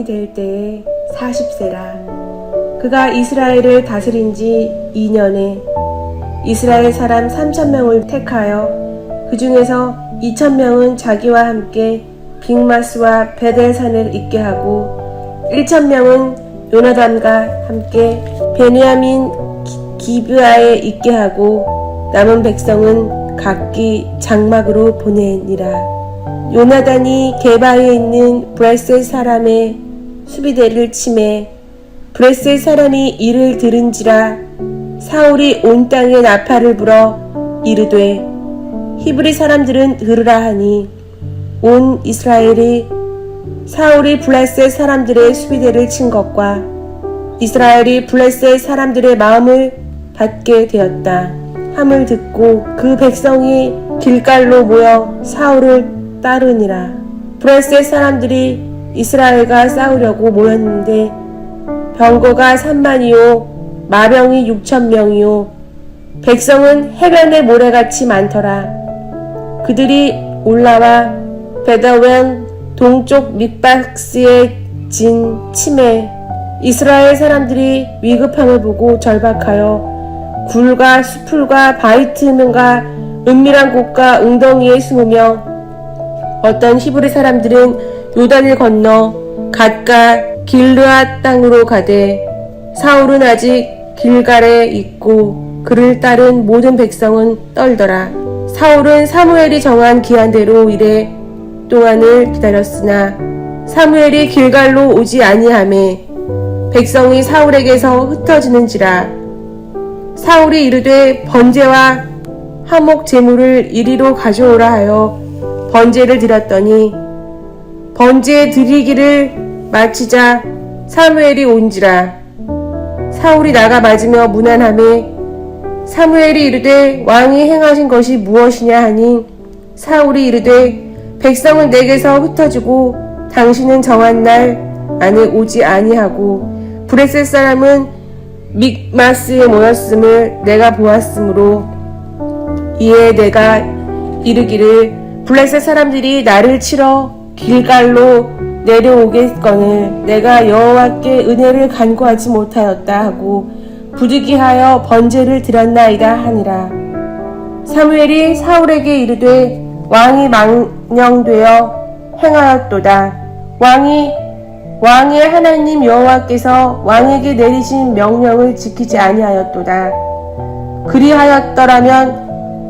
왕이 될 때에 40세라. 그가 이스라엘을 다스린 지 2년에 이스라엘 사람 3천명을 택하여 그 중에서 2천명은 자기와 함께 빅마스와 베델산을 있게 하고 1천명은 요나단과 함께 베냐민 기- 기브아에 있게 하고 남은 백성은 각기 장막으로 보내니라. 요나단이 게바에 있는 브레셀 사람의 수비대를 침해 브레셀 사람이 이를 들은지라 사울이 온 땅에 나팔을 불어 이르되 히브리 사람들은 들으라 하니 온 이스라엘이 사울이 블레셋 사람들의 수비대를 친 것과 이스라엘이 블레셋 사람들의 마음을 받게 되었다. 함을 듣고 그 백성이 길갈로 모여 사울을 따르니라. 블레셋 사람들이 이스라엘과 싸우려고 모였는데 병거가 3만이요 마병이 6천 명이요 백성은 해변의 모래같이 많더라. 그들이 올라와 베다웬 동쪽 밑박스에 진 침에 이스라엘 사람들이 위급함을 보고 절박하여 굴과 수풀과 바위 틈과 은밀한 곳과 웅덩이에 숨으며 어떤 히브리 사람들은 요단을 건너 갓과 길르앗 땅으로 가되 사울은 아직 길갈에 있고 그를 따른 모든 백성은 떨더라. 사울은 사무엘이 정한 기한대로 이래 동안을 기다렸으나 사무엘이 길갈로 오지 아니하매 백성이 사울에게서 흩어지는지라 사울이 이르되 번제와 화목 제물을 이리로 가져오라 하여 번제를 드렸더니 번제 드리기를 마치자 사무엘이 온지라. 사울이 나가 맞으며 무난함에 사무엘이 이르되 왕이 행하신 것이 무엇이냐 하니 사울이 이르되 백성은 내게서 흩어지고 당신은 정한 날 안에 오지 아니하고 브레셋 사람은 믹마스에 모였음을 내가 보았으므로 이에 내가 이르기를 블레셋 사람들이 나를 치러 길갈로 내려오겠거늘 내가 여호와께 은혜를 간구하지 못하였다 하고 부득이하여 번제를 드렸나이다 하니라. 사무엘이 사울에게 이르되 왕이 망령되어 행하였도다. 왕이 왕의 하나님 여호와께서 왕에게 내리신 명령을 지키지 아니하였도다. 그리하였더라면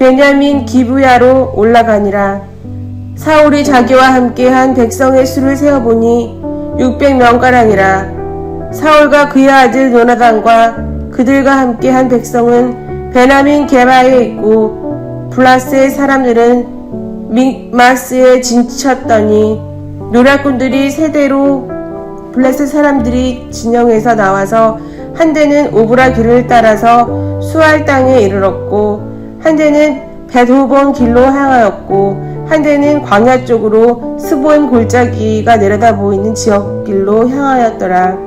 베냐민 기브야로 올라가니라. 사울이 자기와 함께한 백성의 수를 세어보니 600명가량이라. 사울과 그의 아들 요나단과 그들과 함께한 백성은 베냐민 게바에 있고 블라스의 사람들은 믹마스에 진쳤더니 노략군들이 세대로 블레셋 사람들이 진영에서 나와서 한 대는 오브라 길을 따라서 수알 땅에 이르렀고 한 대는 베드호본 길로 향하였고 한 대는 광야 쪽으로 스보임 골짜기가 내려다 보이는 지역 길로 향하였더라.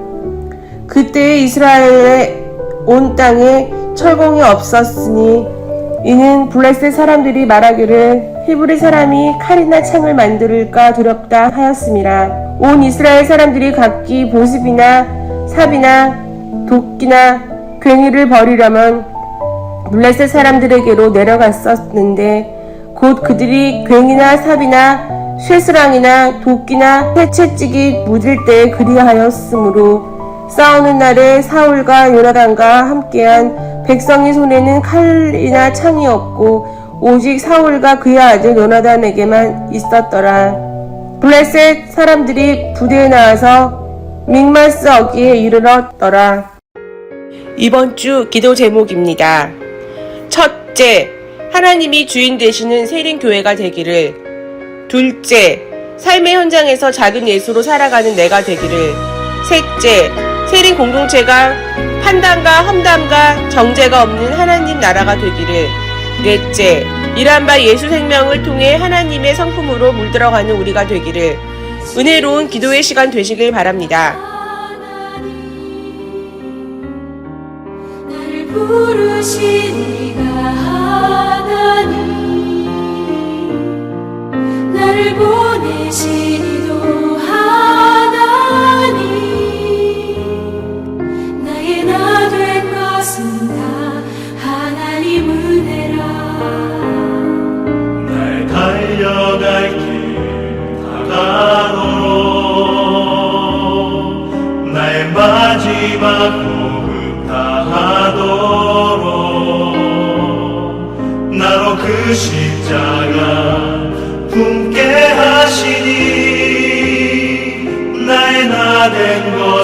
그때 이스라엘의 온 땅에 철공이 없었으니 이는 블레셋 사람들이 말하기를 히브리 사람이 칼이나 창을 만들까 두렵다 하였음이라. 온 이스라엘 사람들이 각기 보습이나 삽이나 도끼나 괭이를 버리려면 블레셋 사람들에게로 내려갔었는데 곧 그들이 괭이나 삽이나 쇠스랑이나 도끼나 해채찍이 묻을 때 그리하였으므로 싸우는 날에 사울과 요나단과 함께한 백성의 손에는 칼이나 창이 없고 오직 사울과 그의 아들 요나단에게만 있었더라. 블레셋 사람들이 부대에 나와서 믹마스 어기에 이르렀더라. 이번 주 기도 제목입니다. 첫째, 하나님이 주인 되시는 세린교회가 되기를. 둘째, 삶의 현장에서 작은 예수로 살아가는 내가 되기를. 셋째, 세린 공동체가 판단과 험담과 정죄가 없는 하나님 나라가 되기를 넷째, 이란 바 예수 생명을 통해 하나님의 성품으로 물들어가는 우리가 되기를 은혜로운 기도의 시간 되시길 바랍니다. 부르시니가 하나님. 나를 보내시 그 십자가 품게 하시니 나의 나된 것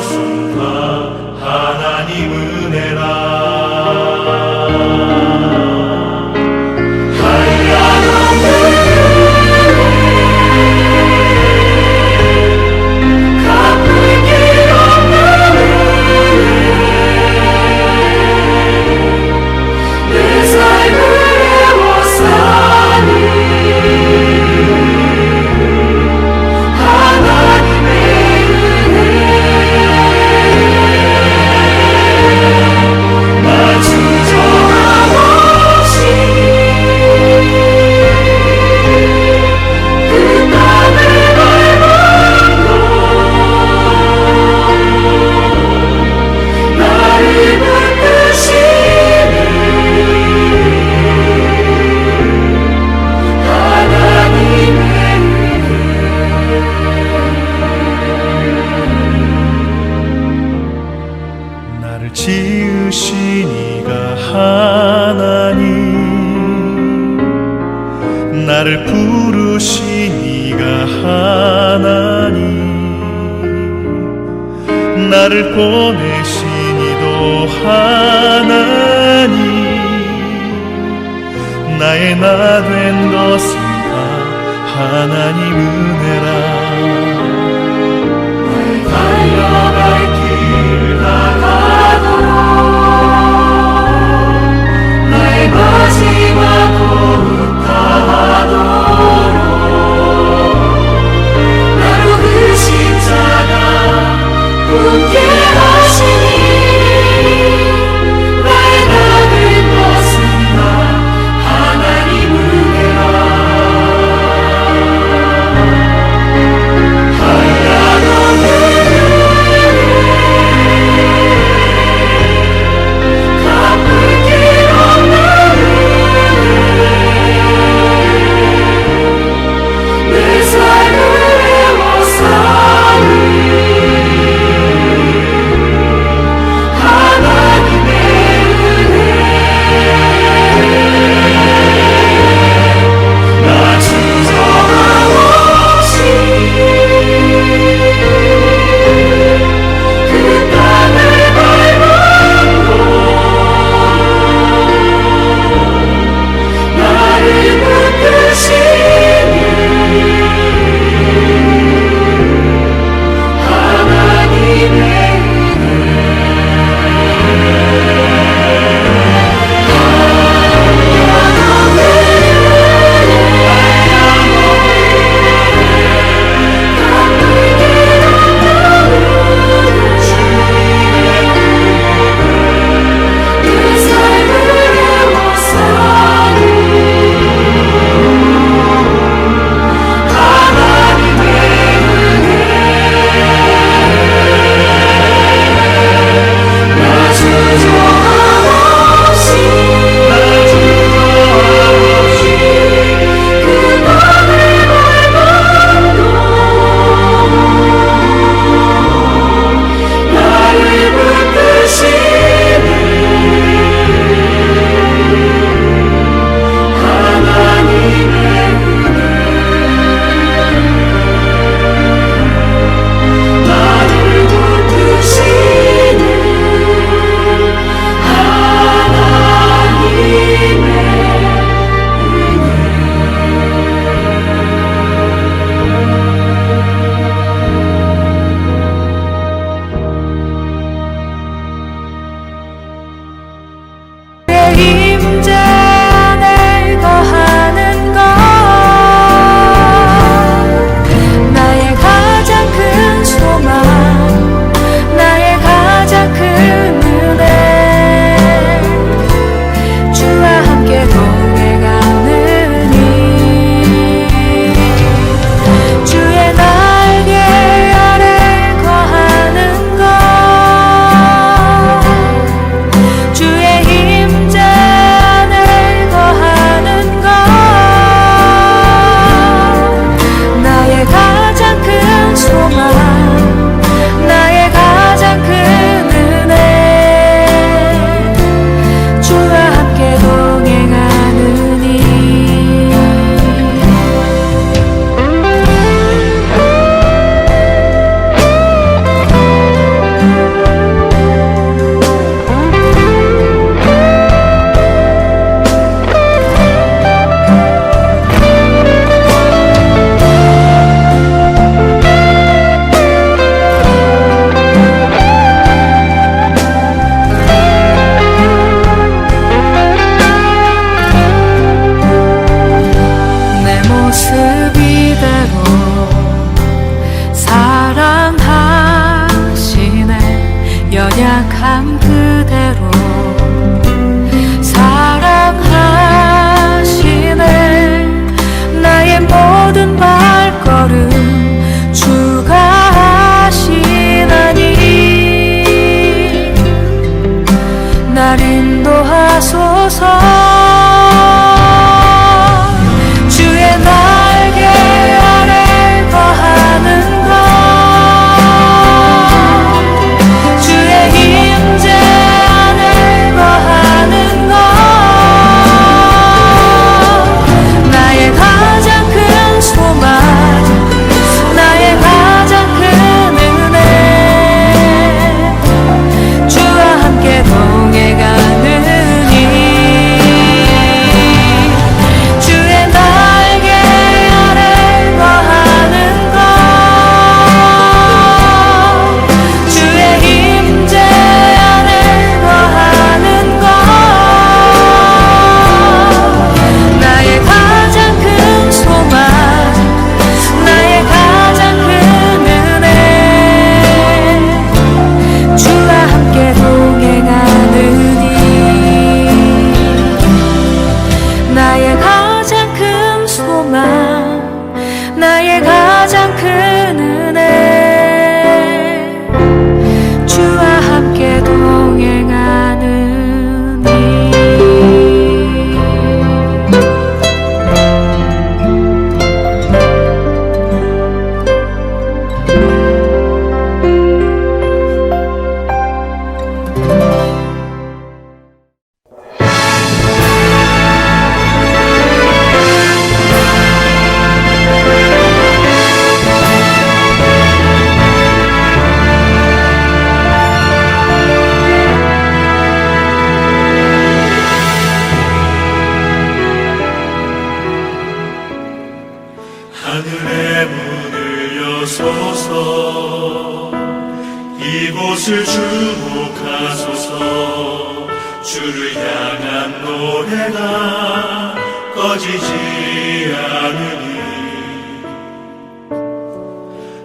주를 향한 노래가 꺼지지 않으니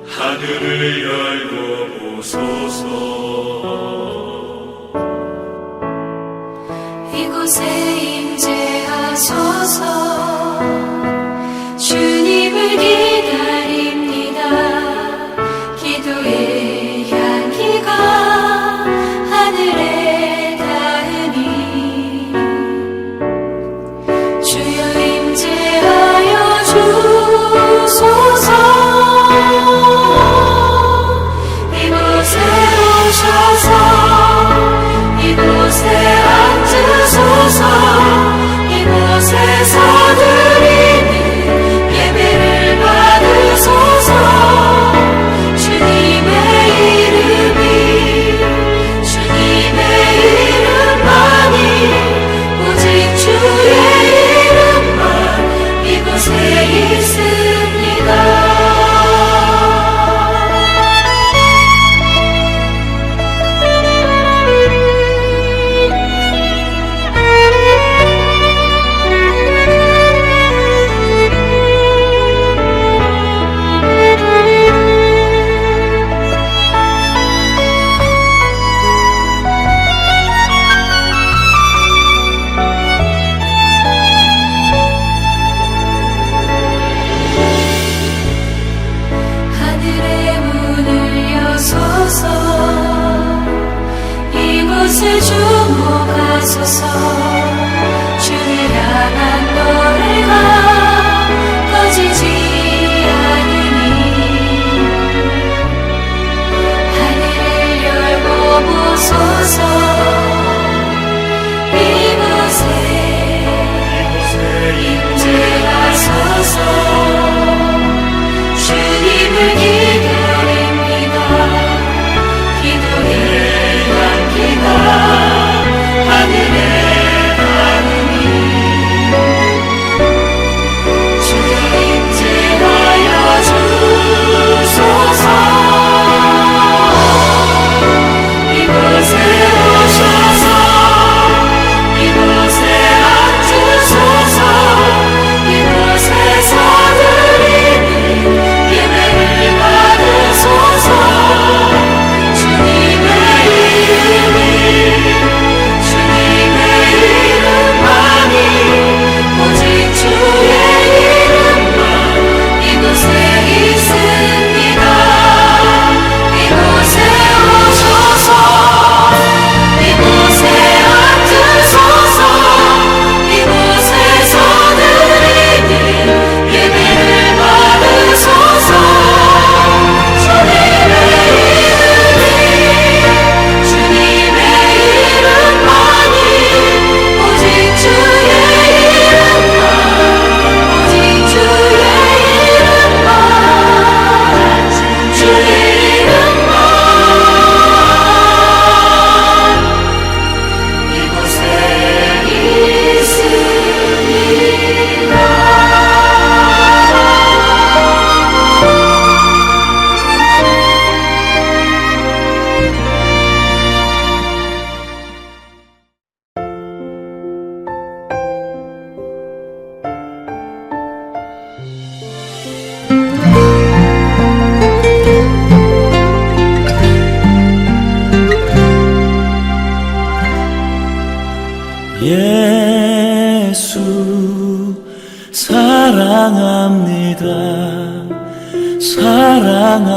하늘을 열고 보소서. 이곳에 임재하소서.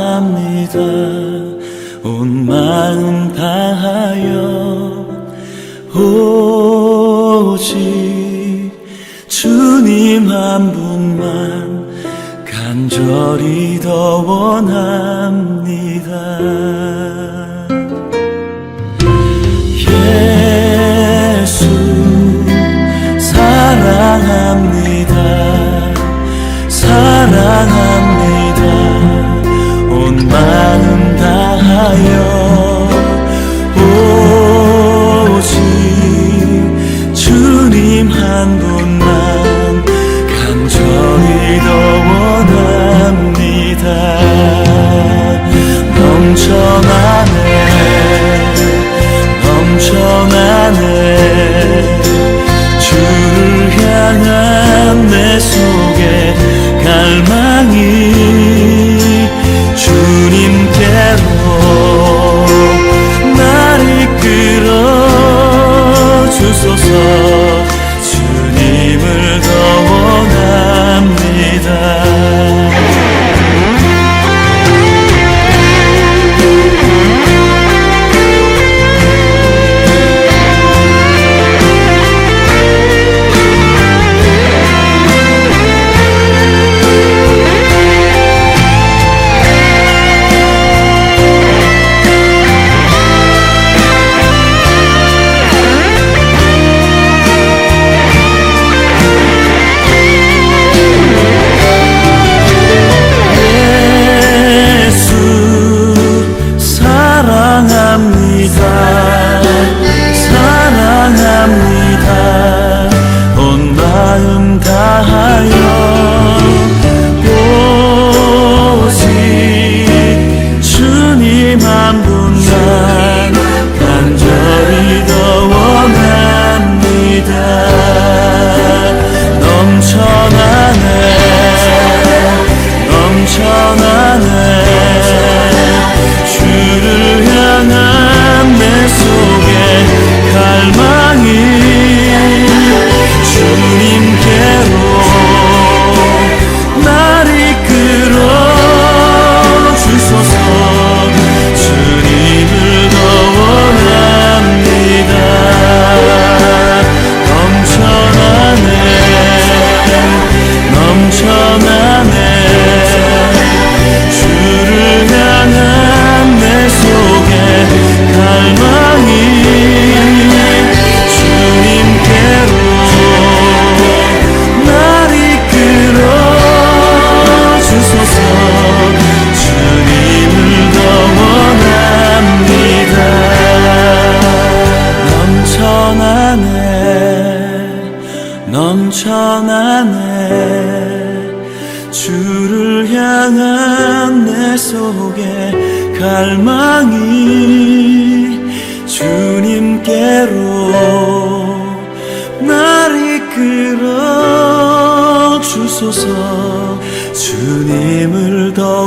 기도합니다. 온 마음 다하여 오직 주님 한 분만 간절히 더 원합니다. Messiah.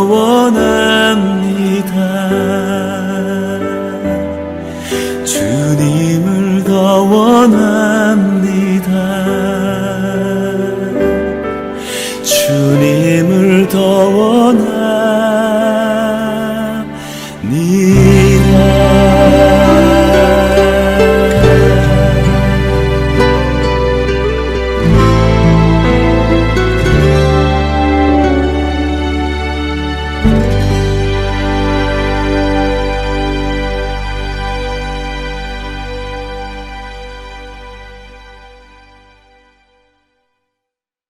원합니다. 주님을 더 원합니다.